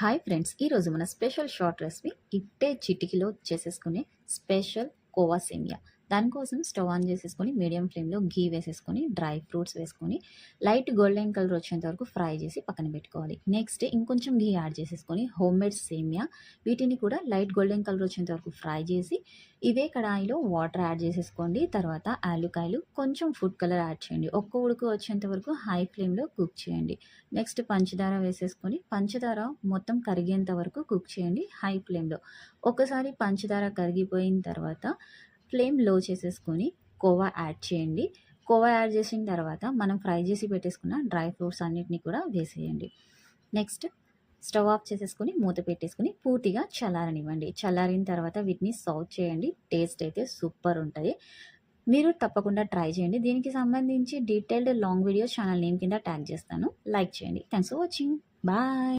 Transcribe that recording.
Hi friends ఈరోజు మన special short recipe ఇట్టే చిటికిలో చేసేసుకునే స్పెషల్ కోవా సేమియా. దానికోసం స్టవ్ ఆన్ చేసేసుకొని మీడియం ఫ్లేమ్లో ఘీ వేసేసుకొని డ్రై ఫ్రూట్స్ వేసుకొని లైట్ గోల్డెన్ కలర్ వచ్చేంత వరకు ఫ్రై చేసి పక్కన పెట్టుకోవాలి. నెక్స్ట్ ఇంకొంచెం ఘీ యాడ్ చేసేసుకొని హోమ్ మేడ్ సేమియా వీటిని కూడా లైట్ గోల్డెన్ కలర్ వచ్చేంత వరకు ఫ్రై చేసి ఇవే కడాయిలో వాటర్ యాడ్ చేసేసుకోండి. తర్వాత ఆలుకాయలు కొంచెం ఫుడ్ కలర్ యాడ్ చేయండి. ఒక్క ఉడుకు వచ్చేంత వరకు హై ఫ్లేమ్లో కుక్ చేయండి. నెక్స్ట్ పంచదార వేసేసుకొని పంచదార మొత్తం కరిగేంత వరకు కుక్ చేయండి హై ఫ్లేమ్లో. ఒకసారి పంచదార కరిగిపోయిన తర్వాత ఫ్లేమ్లో చేసేసుకొని కోవా యాడ్ చేయండి. కోవా యాడ్ చేసిన తర్వాత మనం ఫ్రై చేసి పెట్టేసుకున్న డ్రై ఫ్రూట్స్ అన్నిటిని కూడా వేసేయండి. నెక్స్ట్ స్టవ్ ఆఫ్ చేసేసుకొని మూత పెట్టేసుకొని పూర్తిగా చల్లారనివ్వండి. చల్లారిన తర్వాత వీటిని సర్వ్ చేయండి. టేస్ట్ అయితే సూపర్ ఉంటుంది. మీరు తప్పకుండా ట్రై చేయండి. దీనికి సంబంధించి detailed long video channel name కింద ట్యాగ్ చేస్తాను. లైక్ చేయండి. Thanks for watching. బాయ్.